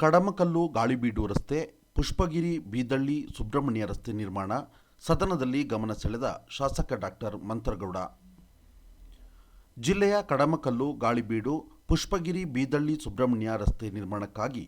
ಕಡಮಕಲ್ಲು ಗಾಳಿಬೀಡು ರಸ್ತೆ, ಪುಷ್ಪಗಿರಿ, ಬೀದಳ್ಳಿ, ಸುಬ್ರಹ್ಮಣ್ಯ ರಸ್ತೆ ನಿರ್ಮಾಣ, ಸದನದಲ್ಲಿ ಗಮನ ಸೆಳೆದ ಶಾಸಕ ಡಾಕ್ಟರ್ ಮಂತ್ರಗೌಡ. ಜಿಲ್ಲೆಯ ಕಡಮಕಲ್ಲು ಗಾಳಿಬೀಡು ಪುಷ್ಪಗಿರಿ, ಬೀದಳ್ಳಿ, ಸುಬ್ರಹ್ಮಣ್ಯ ರಸ್ತೆ ನಿರ್ಮಾಣಕ್ಕಾಗಿ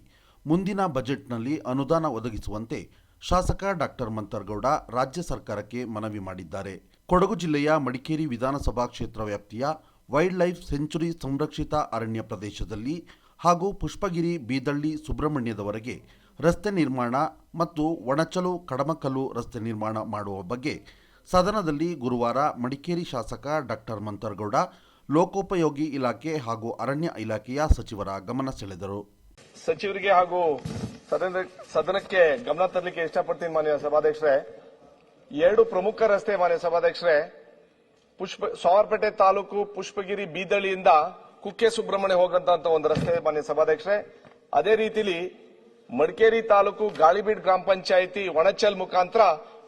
ಮುಂದಿನ ಬಜೆಟ್ನಲ್ಲಿ ಅನುದಾನ ಒದಗಿಸುವಂತೆ ಶಾಸಕ ಡಾಕ್ಟರ್ ಮಂತರ್ಗೌಡ ರಾಜ್ಯ ಸರ್ಕಾರಕ್ಕೆ ಮನವಿ ಮಾಡಿದ್ದಾರೆ. ಕೊಡಗು ಜಿಲ್ಲೆಯ ಮಡಿಕೇರಿ ವಿಧಾನಸಭಾ ಕ್ಷೇತ್ರ ವ್ಯಾಪ್ತಿಯ ವೈಲ್ಡ್ ಲೈಫ್ ಸೆಂಚುರಿ ಸಂರಕ್ಷಿತ ಅರಣ್ಯ ಪ್ರದೇಶದಲ್ಲಿ ಹಾಗೂ ಪುಷ್ಪಗಿರಿ, ಬೀದಳ್ಳಿ, ಸುಬ್ರಹ್ಮಣ್ಯದವರೆಗೆ ರಸ್ತೆ ನಿರ್ಮಾಣ ಮತ್ತು ಒಣಚಲು, ಕಡಮಕಲ್ಲು ರಸ್ತೆ ನಿರ್ಮಾಣ ಮಾಡುವ ಬಗ್ಗೆ ಸದನದಲ್ಲಿ ಗುರುವಾರ ಮಡಿಕೇರಿ ಶಾಸಕ ಡಾಕ್ಟರ್ ಮಂತರ್ಗೌಡ, ಲೋಕೋಪಯೋಗಿ ಇಲಾಖೆ ಹಾಗೂ ಅರಣ್ಯ ಇಲಾಖೆಯ ಸಚಿವರ ಗಮನ ಸೆಳೆದರು. ಸಚಿವರಿಗೆ ಹಾಗೂ ಸದನ, ಸದನಕ್ಕೆ ಗಮನ ತರಲಿಕ್ಕೆ ಇಷ್ಟಪಡ್ತೀನಿ ಮಾನ್ಯ ಸಭಾಧ್ಯಕ್ಷರೇ. ಎರಡು ಪ್ರಮುಖ ರಸ್ತೆ ಮಾನ್ಯ ಸಭಾಧ್ಯಕ್ಷರೇ. ಪುಷ್ಪ, ಸವಾರಪೇಟೆ ತಾಲೂಕು ಪುಷ್ಪಗಿರಿ ಬೀದಳಿಯಿಂದ ಕುಕ್ಕೆ ಸುಬ್ರಹ್ಮಣ್ಯ ಹೋಗಂತ ಒಂದು ರಸ್ತೆ ಮಾನ್ಯ ಸಭಾಧ್ಯಕ್ಷರೇ, ಅದೇ ರೀತಿಲಿ ಮಡಿಕೇರಿ ತಾಲೂಕು ಗಾಳಿಬೀಡ್ ಗ್ರಾಮ ಪಂಚಾಯಿತಿ ಒಣಚಲ್ ಮುಖಾಂತರ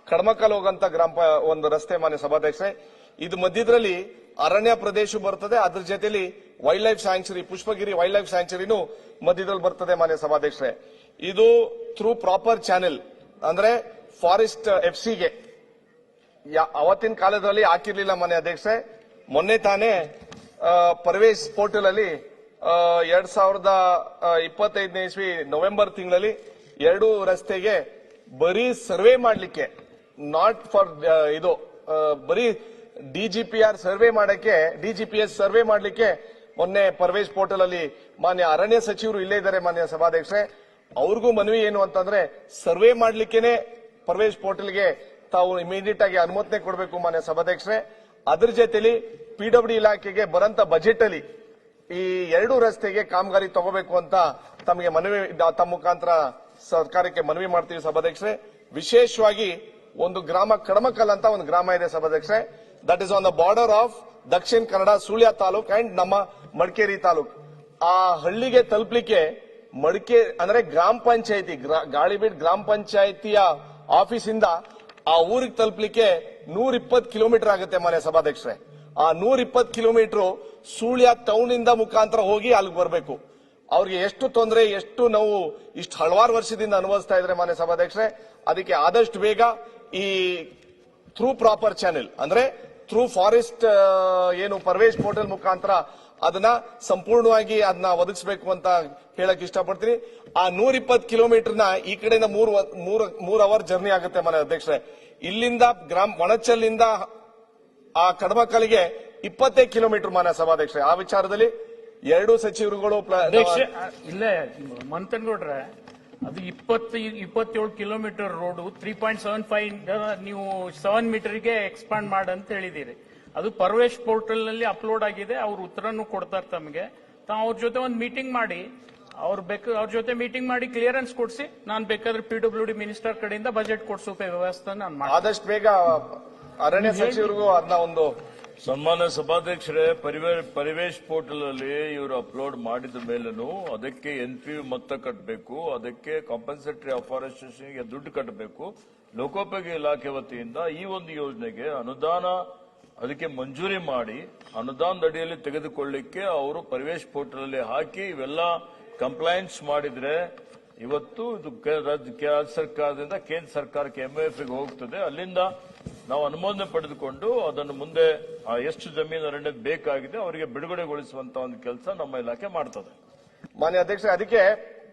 ಕಡಮಕಲ್ ಹೋಗಂತ ಗ್ರಾಮ ಒಂದು ರಸ್ತೆ ಮಾನ್ಯ ಸಭಾಧ್ಯಕ್ಷರೇ. ಇದು ಮಧ್ಯದಲ್ಲಿ ಅರಣ್ಯ ಪ್ರದೇಶ ಬರ್ತದೆ, ಅದ್ರ ಜೊತೆಲಿ wildlife sanctuary Pushpagiri wildlife ಸ್ಯಾಂಕ್ಚುರಿನೂ ಮಧ್ಯದಲ್ಲಿ ಬರ್ತದೆ ಮಾನ್ಯ ಸಭಾಧ್ಯಕ್ಷರೇ. ಇದು ಥ್ರೂ ಪ್ರಾಪರ್ ಚಾನೆಲ್ ಅಂದ್ರೆ ಫಾರೆಸ್ಟ್ ಎಫ್ಸಿಗೆ ಯಾ- ಅವತ್ತಿನ ಕಾಲದಲ್ಲಿ ಹಾಕಿರ್ಲಿಲ್ಲ ಮಾನ್ಯ ಅಧ್ಯಕ್ಷೆ ಮೊನ್ನೆ ತಾನೇ ಪರ್ವೇಶ್ ಪೋರ್ಟಲ್ ಅಲ್ಲಿ ಎರಡ್ ಸಾವಿರದ ಇಪ್ಪತ್ತೈದನೇ ಇಸ್ವಿ ನವೆಂಬರ್ ತಿಂಗಳಲ್ಲಿ ಎರಡು ರಸ್ತೆಗೆ ಬರೀ ಸರ್ವೆ ಮಾಡಲಿಕ್ಕೆ ನಾಟ್ ಫಾರ್ ಇದು ಬರೀ ಡಿಜಿಪಿಆರ್ ಸರ್ವೆ ಮಾಡಕ್ಕೆ ಡಿಜಿಪಿಎಸ್ ಸರ್ವೆ ಮಾಡಲಿಕ್ಕೆ ಮೊನ್ನೆ ಪರ್ವೇಶ್ ಪೋರ್ಟಲ್ ಅಲ್ಲಿ ಮಾನ್ಯ ಅರಣ್ಯ ಸಚಿವರು ಇಲ್ಲೇ ಇದ್ದಾರೆ ಮಾನ್ಯ ಸಭಾಧ್ಯಕ್ಷರೇ. ಅವ್ರಿಗೂ ಮನವಿ ಏನು ಅಂತಂದ್ರೆ ಸರ್ವೆ ಮಾಡ್ಲಿಕ್ಕೇನೆ ಪರ್ವೇಶ್ ಪೋರ್ಟಲ್ಗೆ ತಾವು ಇಮಿಡಿಯೇಟ್ ಆಗಿ ಅನುಮೋದನೆ ಕೊಡಬೇಕು ಮಾನ್ಯ ಸಭಾಧ್ಯಕ್ಷರೇ. ಅದ್ರ ಜೊತೆಲಿ ಪಿಡಬ್ಲ್ಯೂ ಇಲಾಖೆಗೆ ಬರಂತ ಬಜೆಟ್ ಅಲ್ಲಿ ಈ ಎರಡು ರಸ್ತೆಗೆ ಕಾಮಗಾರಿ ತಗೋಬೇಕು ಅಂತ ತಮಗೆ ಮನವಿ, ತಮ್ಮ ಮುಖಾಂತರ ಸರ್ಕಾರಕ್ಕೆ ಮನವಿ ಮಾಡ್ತೀವಿ ಸಭಾಧ್ಯಕ್ಷರೇ. ವಿಶೇಷವಾಗಿ ಒಂದು ಗ್ರಾಮ ಕಡಮಕಲ್ ಅಂತ ಒಂದು ಗ್ರಾಮ ಇದೆ ಸಭಾಧ್ಯಕ್ಷರೇ. That is on the border of Dakshina Kannada Sullia taluk and ನಮ್ಮ ಮಡಿಕೇರಿ ತಾಲೂಕ್. ಆ ಹಳ್ಳಿಗೆ ತಲುಪಲಿಕ್ಕೆ ಮಡಿಕೆ, ಅಂದ್ರೆ ಗ್ರಾಮ ಪಂಚಾಯತಿ ಗಾಳಿಬೀಡ್ ಗ್ರಾಮ ಪಂಚಾಯತಿಯ ಆಫೀಸಿಂದ ಆ ಊರಿಗೆ ತಲುಪಲಿಕ್ಕೆ ನೂರ ಇಪ್ಪತ್ತು ಕಿಲೋಮೀಟರ್ ಆಗುತ್ತೆ ಮನೆ ಸಭಾಧ್ಯಕ್ಷರೇ. ಆ ನೂರ ಇಪ್ಪತ್ತು ಕಿಲೋಮೀಟರ್ ಸುಳ್ಯ ಟೌನ್ ಇಂದ ಮುಖಾಂತರ ಹೋಗಿ ಅಲ್ಲಿಗೆ ಬರಬೇಕು. ಅವ್ರಿಗೆ ಎಷ್ಟು ತೊಂದರೆ, ಎಷ್ಟು ನಾವು, ಇಷ್ಟು ಹಲವಾರು ವರ್ಷದಿಂದ ಅನುಭವಿಸ್ತಾ ಇದ್ರೆ ಮಾನ್ಯ ಸಭಾಧ್ಯಕ್ಷರೇ, ಅದಕ್ಕೆ ಆದಷ್ಟು ಬೇಗ ಈ ಥ್ರೂ ಪ್ರಾಪರ್ ಚಾನೆಲ್, ಅಂದ್ರೆ ಥ್ರೂ ಫಾರೆಸ್ಟ್ ಏನು ಪರ್ವೇಶ್ ಪೋರ್ಟಲ್ ಮುಖಾಂತರ ಅದನ್ನ ಸಂಪೂರ್ಣವಾಗಿ ಅದನ್ನ ಒದಗಿಸಬೇಕು ಅಂತ ಹೇಳಕ್ ಇಷ್ಟಪಡ್ತೀನಿ. ಆ ನೂರ ಇಪ್ಪತ್ತು ಕಿಲೋಮೀಟರ್ನ ಈ ಕಡೆಯಿಂದ ಮೂರು ಮೂರು, ಮೂರ್ ಅವರ್ ಜರ್ನಿ ಆಗುತ್ತೆ ಮನೆ ಅಧ್ಯಕ್ಷರೇ. ಇಲ್ಲಿಂದ ಗ್ರಾಮ ಒಣಚಲ್ಲಿಂದ ಆ ಕಡಮಕಲ್ಲಿಗೆ ಇಪ್ಪತ್ತೇ ಕಿಲೋಮೀಟರ್ ಮಾನ್ಯ ಸಭಾಧ್ಯಕ್ಷರ. ಆ ವಿಚಾರದಲ್ಲಿ ಎರಡು ಸಚಿವರುಗಳು ಇಲ್ಲೇ ಮಂತನ್ಗೌಡ್ರೆ ಅದು ಇಪ್ಪತ್ತು ಇಪ್ಪತ್ತೇಳು kilometre road three point seven five ನೀವು ಸೆವೆನ್ ಮೀಟರ್ಗೆ ಎಕ್ಸ್ಪಾಂಡ್ ಮಾಡ ಅಂತ ಹೇಳಿದಿರಿ ಅದು ಪರ್ವೇಶ್ ಪೋರ್ಟಲ್ನಲ್ಲಿ ಅಪ್ಲೋಡ್ ಆಗಿದೆ ಅವ್ರ ಉತ್ತರನು ಕೊಡ್ತಾರೆ ತಮಗೆ. ತಾವು ಅವ್ರ ಜೊತೆ ಒಂದು ಮೀಟಿಂಗ್ ಮಾಡಿ ಅವ್ರ ಬೇಕು ಅವ್ರ ಜೊತೆ ಮೀಟಿಂಗ್ ಮಾಡಿ ಕ್ಲಿಯರೆನ್ಸ್ ಕೊಡಿಸಿ ನಾನು ಬೇಕಾದ್ರೆ ಪಿ ಡಬ್ಲ್ಯೂ ಡಿ ಮಿನಿಸ್ಟರ್ ಕಡೆಯಿಂದ ಬಜೆಟ್ ಕೊಡಿಸೋಕೆ ವ್ಯವಸ್ಥೆ ನಾನು ಆದಷ್ಟು ಬೇಗ ಅರಣ್ಯ ಸಚಿವರಿಗೂ ಅದನ್ನ ಒಂದು ಸನ್ಮಾನ್ಯ ಸಭಾಧ್ಯಕ್ಷರೇ ಪರಿವೇ- ಪರಿವೇಶ್ ಪೋರ್ಟಲ್ ಅಲ್ಲಿ ಇವರು ಅಪ್ಲೋಡ್ ಮಾಡಿದ ಮೇಲೂ ಅದಕ್ಕೆ ಎನ್ ಪಿ ಮೊತ್ತ ಕಟ್ಟಬೇಕು ಅದಕ್ಕೆ ಕಾಂಪನ್ಸೇಟರಿ ಅಫಾರೆಸ್ಟೇಷನ್ಗೆ ದುಡ್ಡು ಕಟ್ಟಬೇಕು ಲೋಕೋಪಯೋಗಿ ಇಲಾಖೆ ವತಿಯಿಂದ ಈ ಒಂದು ಯೋಜನೆಗೆ ಅನುದಾನ ಅದಕ್ಕೆ ಮಂಜೂರಿ ಮಾಡಿ ಅನುದಾನದ ಅಡಿಯಲ್ಲಿ ತೆಗೆದುಕೊಳ್ಳಿಕ್ಕೆ ಅವರು ಪರಿವೇಶ್ ಪೋರ್ಟಲ್ ಅಲ್ಲಿ ಹಾಕಿ ಇವೆಲ್ಲ ಕಂಪ್ಲೈಂಟ್ಸ್ ಮಾಡಿದ್ರೆ ಇವತ್ತು ಇದು ರಾಜ್ಯ ಸರ್ಕಾರದಿಂದ ಕೇಂದ್ರ ಸರ್ಕಾರಕ್ಕೆ ಎಂಎಫ್ಗೆ ಹೋಗ್ತದೆ. ಅಲ್ಲಿಂದ ನಾವು ಅನುಮೋದನೆ ಪಡೆದುಕೊಂಡು ಅದನ್ನು ಮುಂದೆ ಎಷ್ಟು ಜಮೀನು ಅರಣ್ಯ ಬೇಕಾಗಿದೆ ಅವರಿಗೆ ಬಿಡುಗಡೆಗೊಳಿಸುವಂತ ಒಂದು ಕೆಲಸ ನಮ್ಮ ಇಲಾಖೆ ಮಾಡ್ತದೆ. ಮಾನ್ಯ ಅಧ್ಯಕ್ಷ ಅದಕ್ಕೆ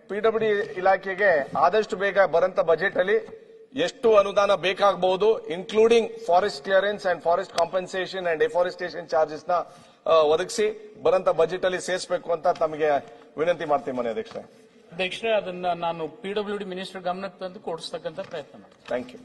ಪಿಡಬ್ಲ್ಯೂ ಇಲಾಖೆಗೆ ಆದಷ್ಟು ಬೇಗ ಬರಂತ ಬಜೆಟ್ ಅಲ್ಲಿ ಎಷ್ಟು ಅನುದಾನ ಬೇಕಾಗಬಹುದು including forest clearance and forest compensation and deforestation ಚಾರ್ಜಸ್ನ ಒದಗಿಸಿ ಬರಂತ ಬಜೆಟ್ ಅಲ್ಲಿ ಸೇರಿಸಬೇಕು ಅಂತ ತಮಗೆ ವಿನಂತಿ ಮಾಡ್ತೀನಿ ಮಾನ್ಯ ಅಧ್ಯಕ್ಷ ಅಧ್ಯಕ್ಷರೇ ಅದನ್ನ ನಾನು ಪಿ ಡಬ್ಲ್ಯೂ ಡಿ ಮಿನಿಸ್ಟರ್ ಗಮನಕ್ಕೆ ತಂದು ಕೊಡಿಸ್ತಕ್ಕಂಥ ಪ್ರಯತ್ನ ಮಾಡ್ತೀನಿ. Thank you